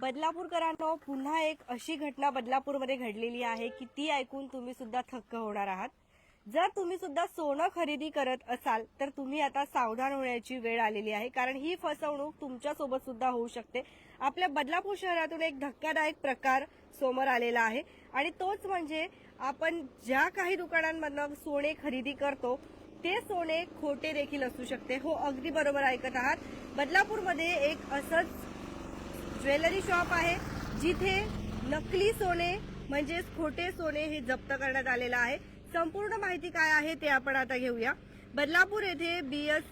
बदलापूरकरांनो पुन्हा एक अशी घटना बदलापूरमध्ये घडलेली आहे की ती ऐकून तुम्ही सुद्धा थक्क होणार आहात. जर तुम्ही सुद्धा सोनं खरेदी करत असाल तर तुम्ही आता सावधान होण्याची वेळ आलेली आहे. कारण ही फसवणूक तुमच्यासोबत सुद्धा होऊ शकते. आपल्या बदलापूर शहरातून एक धक्कादायक प्रकार समोर आलेला आहे. आणि तोच म्हणजे आपण ज्या काही दुकानांमधनं सोने खरेदी करतो ते सोने खोटे देखील असू शकते. हो अगदी बरोबर ऐकत आहात. बदलापूरमध्ये एक असंच ज्वेलरी शॉप आहे जिथे नकली सोने म्हणजेच खोटे सोने हे जप्त करण्यात आलेलं आहे. संपूर्ण माहिती काय आहे ते आपण आता घेऊया. बदलापूर येथे बीएस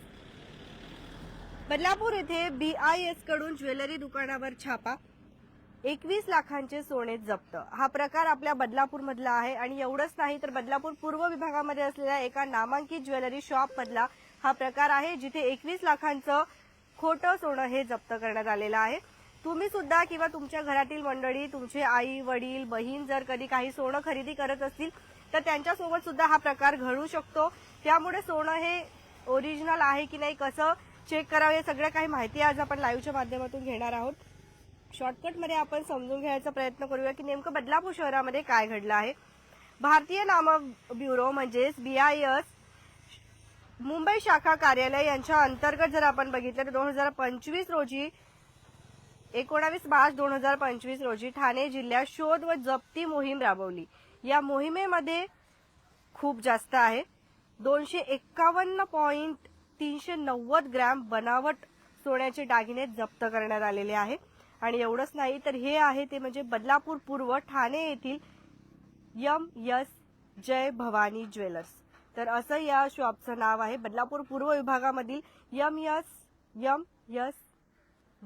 बदलापूर येथे बीआयएसकडून ज्वेलरी दुकानावर छापा. एकवीस लाखांचे सोने जप्त. हा प्रकार आपल्या बदलापूर मधला आहे आणि एवढंच नाही तर बदलापूर पूर्व विभागामध्ये असलेल्या एका नामांकित ज्वेलरी शॉप मधला हा प्रकार आहे जिथे एकवीस लाखांचं खोटं सोनं हे जप्त करण्यात आलेलं आहे. तुम्ही सुद्धा किंवा तुमच्या घरातील मंडळी तुमचे आई वडील बहीण जर कधी काही सोनं खरेदी करत असतील तर त्यांच्यासोबत सुद्धा हा प्रकार घडू शकतो. त्यामुळे सोनं हे ओरिजिनल आहे की नाही कसं चेक करावं हे सगळं काही माहिती आज आपण लाईव्हच्या माध्यमातून घेणार आहोत. शॉर्टकटमध्ये आपण समजून घ्यायचा प्रयत्न करूया की नेमकं बदलापूर शहरामध्ये काय घडलं आहे. भारतीय नाम ब्युरो म्हणजेच बीआयएस मुंबई शाखा कार्यालय यांच्या अंतर्गत जर आपण बघितलं तर दोन हजार पंचवीस रोजी एकोणावीस मार्च दोन हजार पंचवीस रोजी ठाणे जिल्ह्यात शोध व जप्ती मोहीम राबवली. या मोहिमेमध्ये खूप जास्त आहे. दोनशे एक्कावन्न पॉइंट तीनशे नव्वद ग्रॅम बनावट सोन्याचे दागिने जप्त करण्यात आलेले आहे. आणि एवढंच नाही तर हे आहे ते म्हणजे बदलापूर पूर्व ठाणे येथील M S Jay Bhavani jewellers. तर असं या शॉपचं नाव आहे. बदलापूर पूर्व विभागामधील M S M S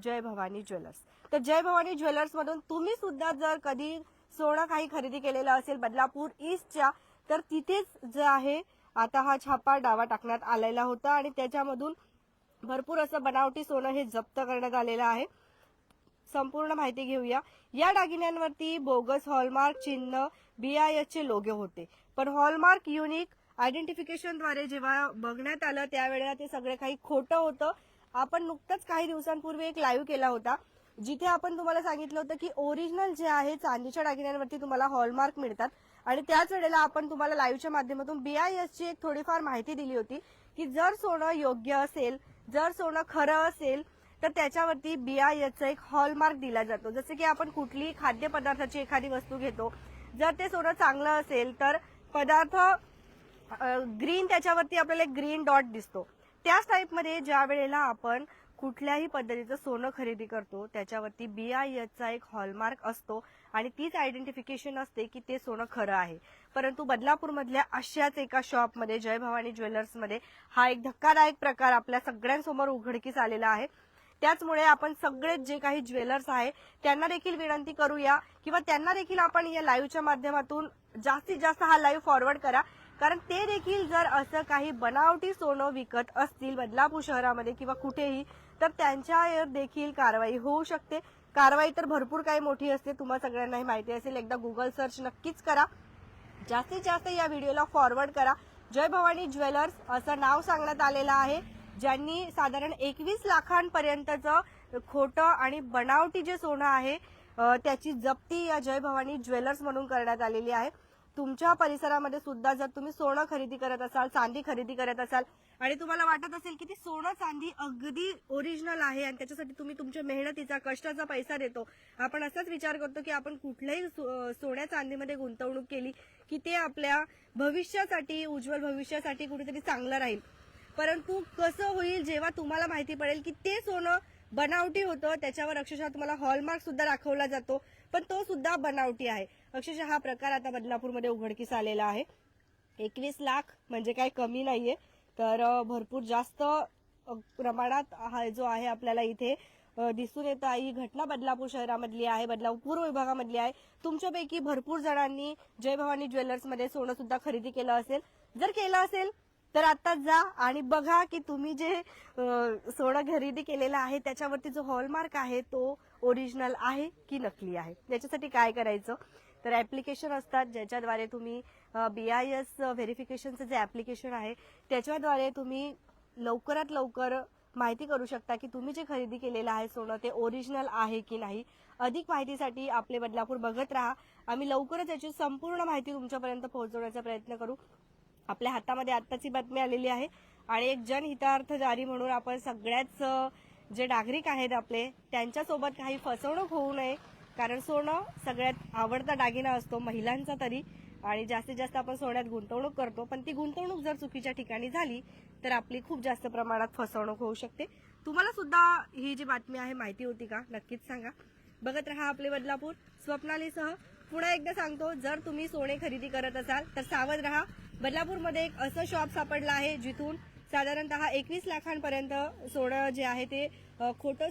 Jay Bhavani jewellers. तर जय भवानी ज्वेलर्स मधून तुम्ही सुद्धा जर कधी सोनं काही खरेदी केलेलं असेल बदलापूर ईस्टच्या तर तिथेच जे आहे आता हा छापा डावा टाकण्यात आलेला होता आणि त्याच्यामधून भरपूर असं बनावटी सोनं हे जप्त करण्यात आलेलं आहे. संपूर्ण माहिती घेऊया. या दागिन्यांवरती बोगस हॉलमार्क चिन्ह बीआयएस लोगे लोगो होते. पण हॉलमार्क युनिक आयडेंटिफिकेशनद्वारे जेव्हा बघण्यात आलं त्यावेळेला ते सगळं काही खोटं होतं. आपण नुकतंच काही दिवसांपूर्वी एक लाईव्ह केला होता जिथे आपण तुम्हाला सांगितलं होतं की ओरिजिनल जे आहे चांदीच्या दागिन्यांवरती तुम्हाला हॉलमार्क मिळतात. आणि त्याच वेळेला आपण तुम्हाला लाईव्हच्या माध्यमातून बीआयएसची एक थोडीफार माहिती दिली होती की जर सोनं योग्य असेल जर सोनं खरं असेल तर त्याच्यावरती बीआयएसचा एक हॉलमार्क दिला जातो. जसं की आपण कुठलीही खाद्यपदार्थाची एखादी वस्तू घेतो जर ते सोनं चांगलं असेल तर पदार्थ ग्रीन त्याच्यावरती आपल्याला एक ग्रीन डॉट दिसतो. त्याच टाईपमध्ये ज्या वेळेला आपण कुठल्याही पद्धतीचं सोनं खरेदी करतो त्याच्यावरती बी आय एचचा एक हॉलमार्क असतो आणि तीच आयडेंटिफिकेशन असते की ते सोनं खरं आहे. परंतु बदलापूरमधल्या अशाच एका शॉपमध्ये जय भवानी ज्वेलर्समध्ये हा एक धक्कादायक प्रकार आपल्या सगळ्यांसमोर उघडकीस आलेला आहे. त्याचमुळे आपण सगळेच जे काही ज्वेलर्स आहे त्यांना देखील विनंती करूया किंवा त्यांना देखील आपण या लाईव्हच्या माध्यमातून जास्तीत जास्त हा लाईव्ह फॉरवर्ड करा. कारण ते देखील जर असं काही बनावटी सोनं विकत असतील बदलापूर शहरामध्ये किंवा कुठेही तर त्यांच्यावर देखील कारवाई होऊ शकते. कारवाई तर भरपूर काही मोठी असते तुम्हाला सगळ्यांनाही माहिती असेल. एकदा गुगल सर्च नक्कीच करा. जास्तीत जास्त या व्हिडिओला फॉरवर्ड करा. जय भवानी ज्वेलर्स असं नाव सांगण्यात आलेलं आहे. ज्यांनी साधारण एकवीस लाखांपर्यंतचं खोटं आणि बनावटी जे सोनं आहे त्याची जप्ती या जय भवानी ज्वेलर्स म्हणून करण्यात आलेली आहे. तुमच्या परिसरामध्ये सुद्धा जर तुम्ही सोनं खरेदी करत असाल चांदी खरेदी करत असाल आणि तुम्हाला वाटत असेल की ती सोनं चांदी अगदी ओरिजिनल आहे आणि त्याच्यासाठी तुम्ही तुमच्या मेहनतीचा कष्टाचा पैसा देतो आपण असाच विचार करतो की आपण कुठल्याही सो- सोन्या चांदीमध्ये गुंतवणूक केली की ते आपल्या भविष्यासाठी उज्ज्वल भविष्यासाठी कुठेतरी चांगलं राहील. परंतु कसं होईल जेव्हा तुम्हाला माहिती पडेल की ते सोनं बनावटी होतं त्याच्यावर अक्षरशः तुम्हाला हॉलमार्क सुद्धा दाखवला जातो. पण तो सुद्धा बनावटी आहे. अक्षरशः हा प्रकार आता बदलापूरमध्ये उघडकीस आलेला आहे. एकवीस लाख म्हणजे काही कमी नाहीये. तर भरपूर जास्त प्रमाणात हा जो आहे आपल्याला इथे दिसून दिसून येतं ही घटना बदलापूर शहरामधली आहे बदलापूर पूर्व विभागामधली आहे. तुमच्यापैकी भरपूर जणांनी जय भवानी ज्वेलर्समध्ये सोनं सुद्धा खरेदी केलं असेल. जर केलं असेल तर आता जा आणि बघा की तुम्ही जे सोनं खरेदी केलेलं आहे त्याच्यावरती जो हॉलमार्क आहे तो ओरिजिनल आहे की नकली आहे? याच्यासाठी काय करायचं? तर ऍप्लिकेशन असतात ज्याच्याद्वारे तुम्ही बी आय एस व्हेरिफिकेशनचं जे ऍप्लिकेशन आहे त्याच्याद्वारे तुम्ही लवकरात लवकर माहिती करू शकता की तुम्ही जे खरेदी केलेलं आहे सोनं ते ओरिजिनल आहे की नाही. अधिक माहितीसाठी आपले बदलापूर बघत राहा. आम्ही लवकरच याची संपूर्ण माहिती तुमच्यापर्यंत पोहोचवण्याचा प्रयत्न करू. आपल्या हातामध्ये आत्ताची बातमी आलेली आहे. आणि एक जनहितार्थ जारी म्हणून आपण सगळ्याच जे नागरिक आहेत आपले त्यांच्यासोबत काही फसवणूक होऊ नये. कारण सोनं सगळ्यात आवडता दागिना असतो महिलांचा तरी. आणि जास्तीत जास्त आपण सोन्यात गुंतवणूक करतो. पण ती गुंतवणूक जर चुकीच्या ठिकाणी झाली तर आपली खूप जास्त प्रमाणात फसवणूक होऊ शकते. तुम्हाला सुद्धा ही जी बातमी आहे माहिती होती का? नक्कीच सांगा. बघत रहा आपले बदलापूर. स्वप्नालीसह पुन्हा एकदा सांगतो जर तुम्ही सोने खरेदी करत असाल तर सावध रहा. बदलापूरमध्ये एक असं शॉप सापडलं आहे जिथून साधारणतः एकवीस लाखांपर्यंत सोनं जे आहे ते खोटं